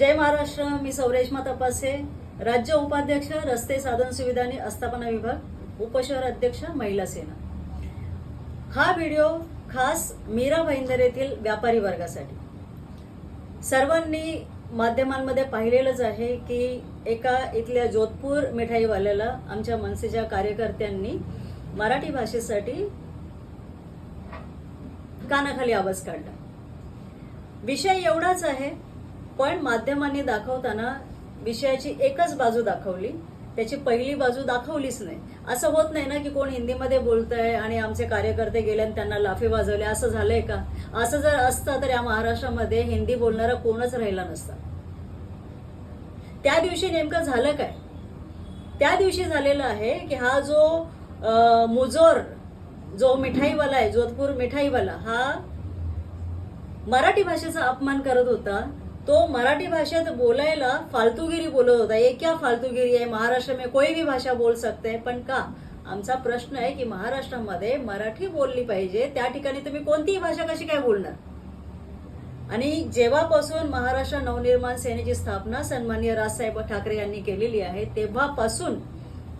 जय महाराष्ट्र मी सौरेश्मा तपासे राज्य उपाध्यक्ष रस्ते साधन सुविधा आणि आस्थापना विभाग उपशहर अध्यक्ष महिला सेना. हा व्हिडिओ खास मीरा भाईंदर येथील व्यापारी वर्गासाठी. सर्वांनी माध्यमांमध्ये पाहिलेलंच आहे की एका इथल्या जोधपूर मिठाईवाल्याला आमच्या मनसेच्या कार्यकर्त्यांनी मराठी भाषेसाठी कानाखाली आवाज काढला. विषय एवढाच आहे पण माध्यमांनी दाखवताना विषयाची एकच बाजू दाखवली. त्याची पहिली बाजू दाखवलीच नाही. असं होत नाही ना की कोण हिंदीमध्ये बोलतंय आणि आमचे कार्यकर्ते गेले आणि त्यांना लाफे वाजवले. असं झालंय का? असं जर असतं तर या महाराष्ट्रामध्ये हिंदी बोलणारा कोणच राहिला नसता. त्या दिवशी नेमकं झालं काय? त्या दिवशी झालेलं आहे की हा जो मुजोर जो मिठाईवाला आहे जोधपूर मिठाईवाला हा मराठी भाषेचा अपमान करत होता. तो मराठी भाषेत बोलायला फालतूगिरी बोलत होता. एक क्या फालतूगिरी आहे. महाराष्ट्र में कोई भी भाषा बोल सकते पण का? आमचा प्रश्न आहे की महाराष्ट्रामध्ये मराठी बोलली पाहिजे. त्या ठिकाणी तुम्ही कोणतीही भाषा कशी काय बोलणार? आणि जेव्हापासून महाराष्ट्र नवनिर्माण सेनेची स्थापना सन्माननीय राजसाहेब ठाकरे यांनी केलेली आहे तेव्हापासून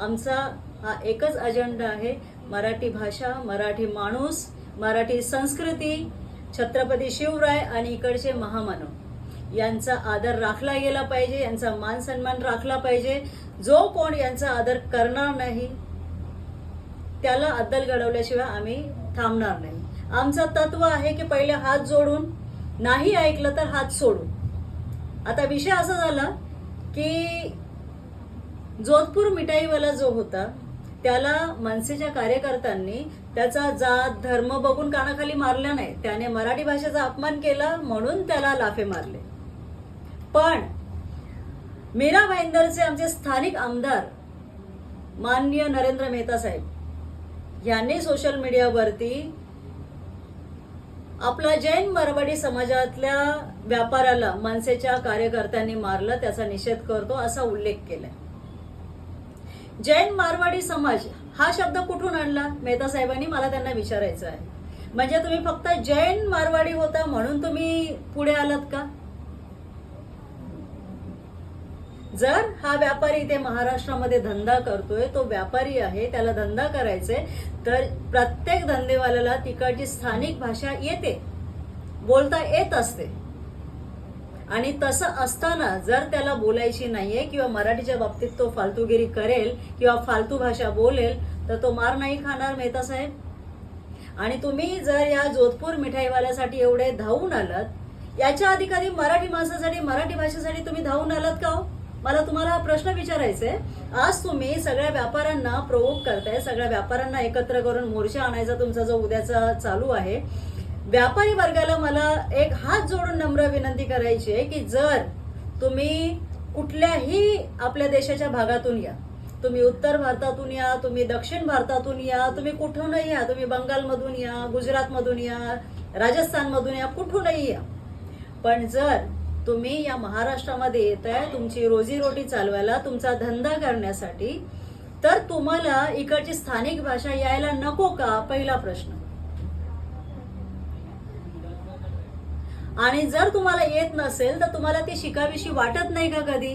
आमचा हा एकच अजेंडा आहे. मराठी भाषा मराठी माणूस मराठी संस्कृती छत्रपती शिवराय आणि इकडचे महामानव. यांचा आदर राखला गेला पाहिजे यांचा मान सन्मान राखला पाहिजे. जो कोण यांचा आदर करणार नाही त्याला अद्दल घडवल्याशिवाय आम्ही थांबणार नाही. आमचं तत्व आहे की पहिले हात जोडून नाही ऐकलं तर हात सोडून. आता विषय असा झाला की जोधपूर मिठाईवाला जो होता त्याला मनसेच्या कार्यकर्त्यांनी त्याचा जात धर्म बघून कानाखाली मारला नाही. त्याने मराठी भाषेचा अपमान केला म्हणून त्याला लाफे मारले. पण मीरा भाईंदरचे आमचे स्थानिक आमदार माननीय नरेंद्र मेहता साहेब यांनी सोशल मीडियावरती आपला जैन मारवाडी समाजातल्या व्यापाऱ्याला मनसेच्या कार्यकर्त्यांनी मारलं त्याचा निषेध करतो असा उल्लेख केलाय. जैन मारवाडी समाज हा शब्द कुठून आणला? मेहता साहेबांनी मला त्यांना विचारायचं आहे. म्हणजे तुम्ही फक्त जैन मारवाडी होता म्हणून तुम्ही पुढे आलात का? जर हा व्यापारी इथे महाराष्ट्रामध्ये धंदा करतोय तो व्यापारी आहे त्याला धंदा करायचे तर प्रत्येक धंदेवाल्याला तिकडची स्थानिक भाषा येते बोलता येत असते आणि तसं असताना जर त्याला बोलायची नाहीये किंवा मराठीच्या बाबतीत तो फालतूगिरी करेल किंवा फालतू भाषा बोलेल तर तो मार नाही खाणार मेहता साहेब आणि तुम्ही जर या जोधपूर मिठाईवाल्यासाठी एवढे धावून आलात याच्या आधी कधी मराठी माणसासाठी मराठी भाषेसाठी तुम्ही धावून आलात का हो? मला तुम्हाला प्रश्न विचारायचा आहे. आज तुम्ही सगळ्या व्यापाऱ्यांना प्रोवोक करताय सगळ्या व्यापाऱ्यांना एकत्र करून मोर्चा आणायचा तुमचा जो उद्याचा चालू आहे. व्यापारी वर्गाला मला एक हात जोडून नम्र विनंती करायची आहे की जर तुम्ही कुठल्याही आपल्या देशाच्या भागातून या तुम्ही उत्तर भारतातून या तुम्ही दक्षिण भारतातून या तुम्ही कुठूनही या तुम्ही बंगालमधून या गुजरातमधून या राजस्थानमधून या कुठूनही या. पण जर तुम्ही या महाराष्ट्रामध्ये येत आहे तुमची रोजीरोटी चालवायला तुमचा धंदा करण्यासाठी तर तुम्हाला इकडची स्थानिक भाषा यायला नको का? पहिला प्रश्न. आणि जर तुम्हाला येत नसेल तर तुम्हाला ती शिकावीशी वाटत नाही का कधी?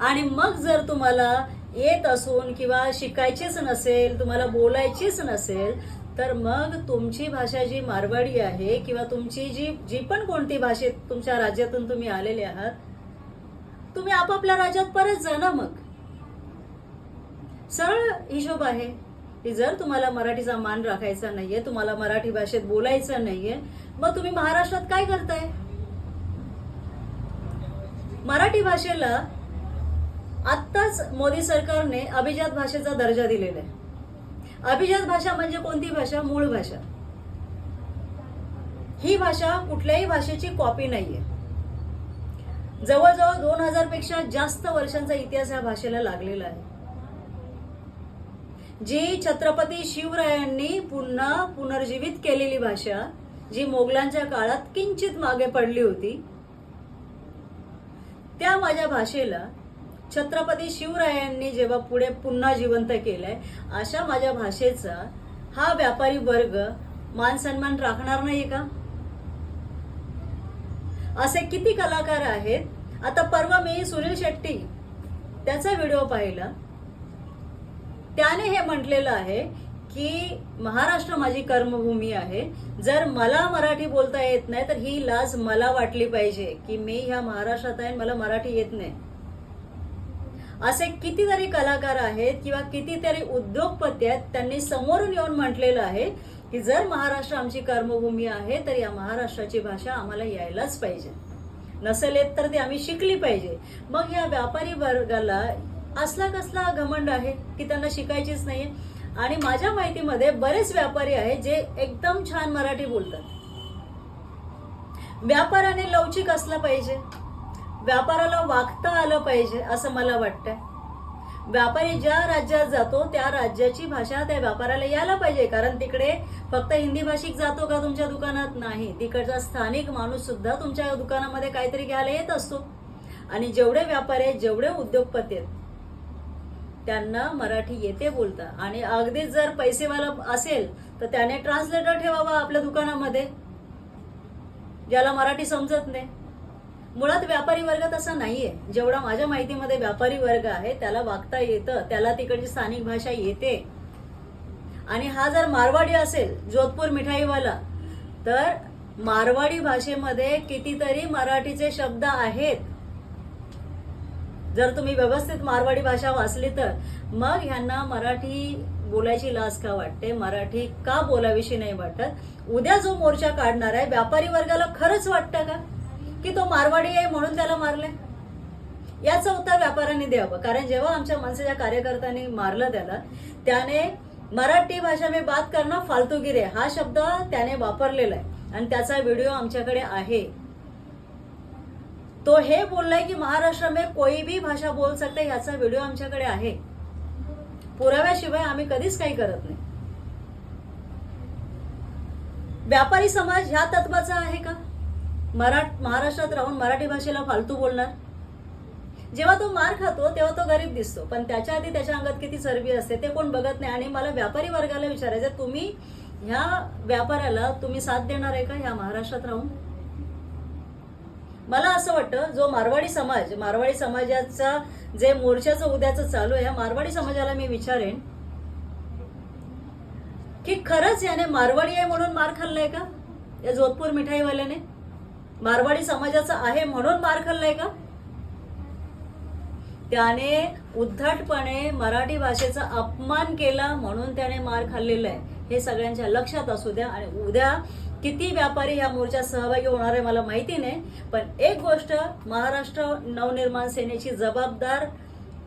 आणि मग जर तुम्हाला येत असून किंवा शिकायचीच नसेल तुम्हाला बोलायचीच नसेल तर मग तुमची भाषा जी मारवाडी आहे किंवा तुमची जी जी पण कोणती भाषेत तुमच्या राज्यातून तुम्ही आलेले आहात तुम्ही आपापल्या राज्यात परत जा ना मग. सरळ हिशोब आहे की जर तुम्हाला मराठीचा मान राखायचा नाहीये तुम्हाला मराठी भाषेत बोलायचं नाहीये मग तुम्ही महाराष्ट्रात काय करताय? मराठी भाषेला आत्ताच मोदी सरकारने अभिजात भाषेचा दर्जा दिलेला आहे. अभिजात भाषा म्हणजे कोणती भाषा? मूळ भाषा. ही भाषा कुठल्याही भाषेची कॉपी नाहीये. जवळजवळ दोन हजारपेक्षा जास्त वर्षांचा इतिहास या भाषेला लागलेला आहे. जी छत्रपती शिवरायांनी पुन्हा पुनर्जीवित केलेली भाषा जी मोगलांच्या काळात किंचित मागे पडली होती त्या माझ्या भाषेला छत्रपती शिवरायांनी जेव्हा पुढे पुन्हा जिवंत केलंय अशा माझ्या भाषेचा हा व्यापारी वर्ग मान सन्मान राखणार नाही का? असे किती कलाकार आहेत. आता परवा मी सुनील शेट्टी त्याचा व्हिडिओ पाहिला. त्याने हे म्हटलेलं आहे की महाराष्ट्र माझी कर्मभूमी आहे. जर मला मराठी बोलता येत नाही तर ही लाज मला वाटली पाहिजे की मी ह्या महाराष्ट्रात आहे मला मराठी येत नाही. असे कितीतरी कलाकार आहेत किंवा कितीतरी उद्योगपती आहेत त्यांनी समोरून येऊन म्हटलेलं आहे की जर महाराष्ट्र आमची कर्मभूमी आहे तर या महाराष्ट्राची भाषा आम्हाला यायलाच पाहिजे. नसेल येत तर ती आम्ही शिकली पाहिजे. मग या व्यापारी वर्गाला असला कसला घमंड आहे की त्यांना शिकायचीच नाही आणि माझ्या माहितीमध्ये बरेच व्यापारी आहेत जे एकदम छान मराठी बोलतात. व्यापाराने लवचिक असला पाहिजे. व्यापाराला वागता आलं पाहिजे असं मला वाटतंय. व्यापारी ज्या राज्यात जातो त्या राज्याची भाषा त्या व्यापाराला यायला पाहिजे कारण तिकडे फक्त हिंदी भाषिक जातो का तुमच्या दुकानात? नाही. तिकडचा स्थानिक माणूस सुद्धा तुमच्या दुकानामध्ये काहीतरी घ्यायला येत असतो. आणि जेवढे व्यापारी आहेत जेवढे उद्योगपती आहेत त्यांना मराठी येते बोलता. आणि अगदीच जर पैसेवाला असेल तर त्याने ट्रान्सलेटर ठेवावा आपल्या दुकानामध्ये ज्याला मराठी समजत नाही. मुळात व्यापारी वर्ग तसा नाहीये. जेवढा माझ्या माहितीमध्ये व्यापारी वर्ग आहे त्याला वागता येतं त्याला तिकडची स्थानिक भाषा येते. आणि हा जर मारवाडी असेल जोधपूर मिठाईवाला तर मारवाडी भाषेमध्ये कितीतरी मराठीचे शब्द आहेत. जर तुम्ही व्यवस्थित मारवाडी भाषा वाचली तर मग ह्यांना मराठी बोलायची लाज का वाटते? मराठी का बोलाविषयी नाही वाटत? उद्या जो मोर्चा काढणार आहे व्यापारी वर्गाला खरंच वाटतं का? की तो मारवाडी आहे म्हणून त्याला मारले? याचं उत्तर व्यापाऱ्यांनी द्यावं. कारण जेव्हा आमच्या मनसेच्या कार्यकर्त्यांनी मारलं त्याला त्याने मराठी भाषा मी बात करणं फालतूगिरी हा शब्द त्याने वापरलेला आहे. आणि त्याचा व्हिडिओ आमच्याकडे आहे. तो हे बोललाय की महाराष्ट्र में कोई भी भाषा बोल सकते याचा व्हिडिओ आमच्याकडे आहे. पुराव्याशिवाय आम्ही कधीच काही करत नाही. व्यापारी समाज ह्या तत्वाचा आहे का? मरा महाराष्ट्रात राहून मराठी भाषेला फालतू बोलणार? जेव्हा तो मार खातो तेव्हा तो गरीब दिसतो. पण त्याच्या आधी त्याच्या अंगात किती चरबी असते ते कोण बघत नाही. आणि मला व्यापारी वर्गाला विचारायचं तुम्ही ह्या व्यापाऱ्याला तुम्ही साथ देणार आहे का ह्या महाराष्ट्रात राहून? मला असं वाटतं जो मारवाडी समाज मारवाडी समाजाचा जे मोर्चाचं उद्याचं चालू आहे मारवाडी समाजाला मी विचारेन की खरंच याने मारवाडी आहे म्हणून मार खाल्लाय का? या जोधपूर मिठाईवाल्याने? मारवाडी समाजाचा आहे म्हणून मार खाल्लाय का? त्याने उद्धटपणे मराठी भाषेचा अपमान केला म्हणून त्याने मार खाल्लेला आहे. हे सगळ्यांच्या लक्षात असू द्या आणि उद्या किती व्यापारी ह्या मोर्चात सहभागी होणार आहे मला माहिती नाही पण एक गोष्ट महाराष्ट्र नवनिर्माण सेनेची जबाबदार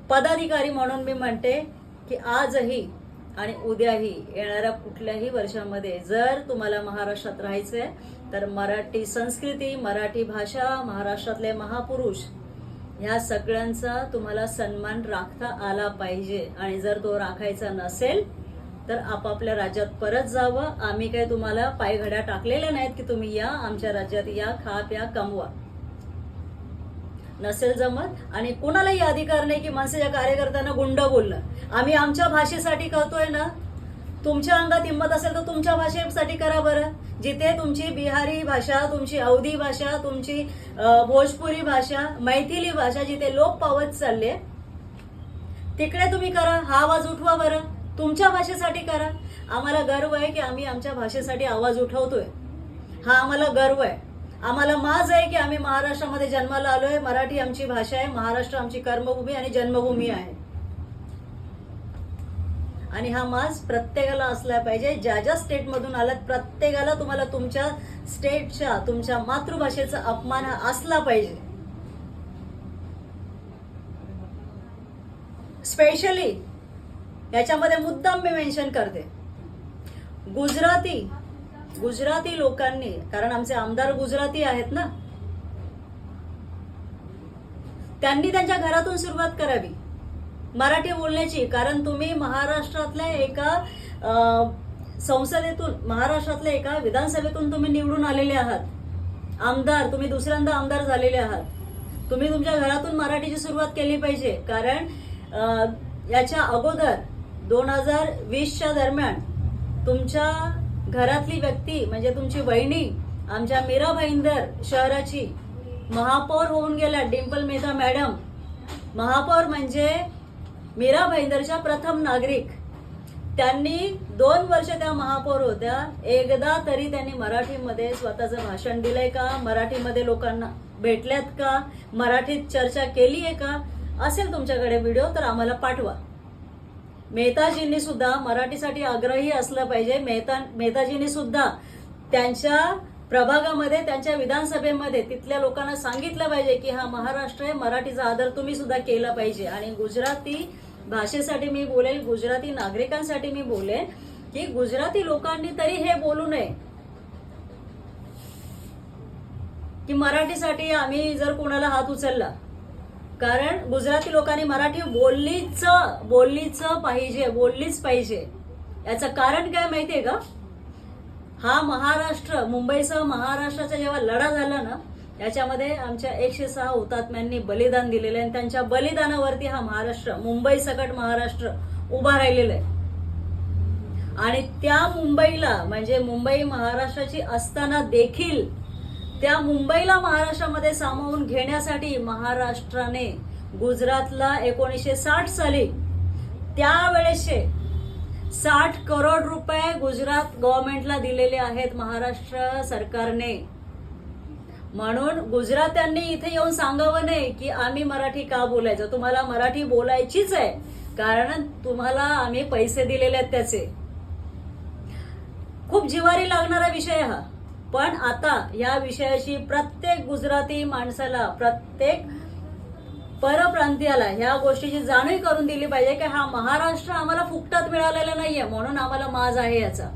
पदाधिकारी म्हणून मी म्हणते की आजही आणि उद्याही येणाऱ्या कुठल्याही वर्षामध्ये जर तुम्हाला महाराष्ट्रात राहायचंय तर मराठी संस्कृती मराठी भाषा महाराष्ट्रातले महापुरुष ह्या सगळ्यांचा तुम्हाला सन्मान राखता आला पाहिजे. आणि जर तो राखायचा नसेल तर आपापल्या राज्यात परत जावं. आम्ही काय तुम्हाला पायघड्या टाकलेल्या नाहीत की तुम्ही या आमच्या राज्यात या खा प्या कमवा. नसेल जमत. आणि कुणालाही अधिकार नाही की मनसेच्या कार्यकर्त्यांना गुंड बोललं आम्ही आमच्या भाषेसाठी करतोय ना तुमच्या अंगात हिंमत असेल तर तुमच्या भाषेसाठी करा बरं. जिथे तुमची बिहारी भाषा तुमची अवधी भाषा तुमची भोजपुरी भाषा मैथिली भाषा जिथे लोप पावत चालले तिकडे तुम्ही करा. हा आवाज उठवा बरं. तुमच्या भाषेसाठी करा. आम्हाला गर्व आहे की आम्ही आमच्या भाषेसाठी आवाज उठवतोय. हा आम्हाला गर्व आहे. आम्हाला माज आहे की आम्ही महाराष्ट्रामध्ये जन्माला आलो आहे मराठी आमची भाषा आहे. महाराष्ट्र आमची कर्मभूमी आणि जन्मभूमी आहे. आणि हा मास प्रत्येकाला असला पाहिजे. ज्या ज्या स्टेटमधून आलात प्रत्येकाला तुम्हाला तुमच्या स्टेटच्या तुमच्या मातृभाषेचा अपमान हा असला पाहिजे. स्पेशली याच्यामध्ये मुद्दाम मी मेन्शन करते. गुजराती गुजराती लोकांनी कारण आमचे आमदार गुजराती आहेत ना त्यांनी त्यांच्या घरातून सुरुवात करावी. मराठी बोलण्याची कारण तुम्ही महाराष्ट्रातल्या एका संसदेतून महाराष्ट्रातल्या एका विधानसभेतून तुम्ही निवडून आलेले आहात. आमदार तुम्ही दुसऱ्यांदा आमदार झालेले आहात. तुम्ही तुमच्या घरातून मराठीची सुरुवात केली पाहिजे कारण याच्या अगोदर दोन हजार वीसच्या दरम्यान तुमच्या घरातली व्यक्ती म्हणजे तुमची वहिनी आमच्या मीरा भाईंदर शहराची महापौर होऊन गेल्या डिम्पल मेहता मॅडम. महापौर म्हणजे मीरा भाईंदरच्या प्रथम नागरिक. त्यांनी दोन वर्ष त्या महापौर होत्या. एकदा तरी त्यांनी मराठीमध्ये स्वतःचं भाषण दिलंय का? मराठीमध्ये लोकांना भेटल्यात का? मराठीत चर्चा केली आहे का? असेल तुमच्याकडे व्हिडिओ तर आम्हाला पाठवा. मेहताजींनी सुद्धा मराठीसाठी आग्रही असलं पाहिजे. मेहता मेहताजींनी सुद्धा त्यांच्या प्रभागामध्ये त्यांच्या विधानसभेमध्ये तिथल्या लोकांना सांगितलं पाहिजे की हा महाराष्ट्र आहे. मराठीचा आदर तुम्ही सुद्धा केला पाहिजे. आणि गुजराती भाषेसाठी मी बोलेल गुजराती नागरिकांसाठी मी बोलेन की गुजराती लोकांनी तरी हे बोलू नये. की मराठीसाठी आम्ही जर कोणाला हात उचलला कारण गुजराती लोकांनी मराठी बोललीच बोललीच पाहिजे बोललीच पाहिजे. याचं कारण काय माहितीये का? हा महाराष्ट्र मुंबईसह महाराष्ट्राचा जेव्हा लढा झाला ना याच्यामध्ये आमच्या एकशे सहा हुतात्म्यांनी बलिदान दिलेलं आहे. आणि त्यांच्या बलिदानावरती हा महाराष्ट्र मुंबई सकट महाराष्ट्र उभा राहिलेला आहे. आणि त्या मुंबईला म्हणजे मुंबई महाराष्ट्राची असताना देखील त्या मुंबईला महाराष्ट्रामध्ये सामावून घेण्यासाठी महाराष्ट्राने गुजरातला एकोणीसशे साठ साली त्यावेळेसचे साठ करोड रुपये गुजरात गव्हर्नमेंटला दिलेले आहेत महाराष्ट्र सरकारने. म्हणून गुजरात्यांनी इथे येऊन सांगावं नाही की आम्ही मराठी का बोलायचं? तुम्हाला मराठी बोलायचीच आहे. कारण तुम्हाला आम्ही पैसे दिलेले आहेत त्याचे. खूप जिवारी लागणारा विषय हा. पण आता या विषयाशी प्रत्येक गुजराती माणसाला प्रत्येक परप्रांतीयाला ह्या गोष्टीची जाणीव करून दिली पाहिजे की हा महाराष्ट्र आम्हाला फुकटात मिळालेला नाहीये. म्हणून आम्हाला माज आहे याचा.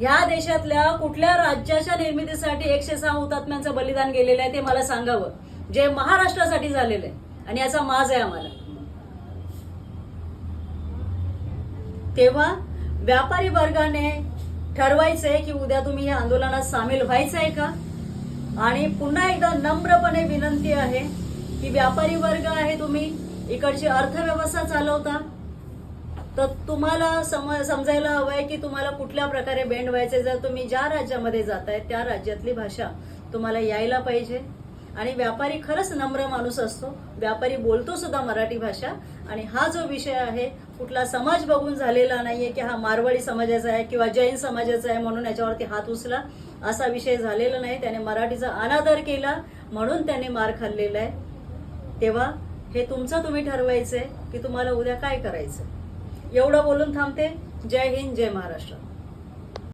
ह्या देशातल्या कुठल्या राज्याच्या निर्मितीसाठी एकशे सहा हुतात्म्यांचं बलिदान गेलेलं आहे ते मला सांगावं. जे महाराष्ट्रासाठी झालेलं आहे. आणि याचा माज आहे आम्हाला. तेव्हा व्यापारी वर्गाने ठरवायचंय की उद्या तुम्ही या आंदोलनात सामील व्हायचं आहे का? आणि पुन्हा एकदा नम्रपणे विनंती आहे की व्यापारी वर्ग आहे तुम्ही इकडची अर्थव्यवस्था चालवता तर तुम्हाला सम समजायला हवंय की तुम्हाला कुठल्या प्रकारे बेंड व्हायचे? जर तुम्ही ज्या राज्यामध्ये जाताय त्या राज्यातली भाषा तुम्हाला यायला पाहिजे. आणि व्यापारी खरंच नम्र माणूस असतो. व्यापारी बोलतो सुद्धा मराठी भाषा. आणि हा जो विषय आहे कुठला समाज बघून झालेला नाहीये की हा मारवाडी समाजाचा आहे किंवा जैन समाजाचा आहे म्हणून याच्यावरती हात उचला असा विषय झालेला नाही. त्याने मराठीचा अनादर केला म्हणून त्याने मार खाल्लेला आहे. तेव्हा हे तुमचं तुम्ही ठरवायचंय की तुम्हाला उद्या काय करायचं एवढं बोलून थांबते. जय हिंद जय महाराष्ट्र.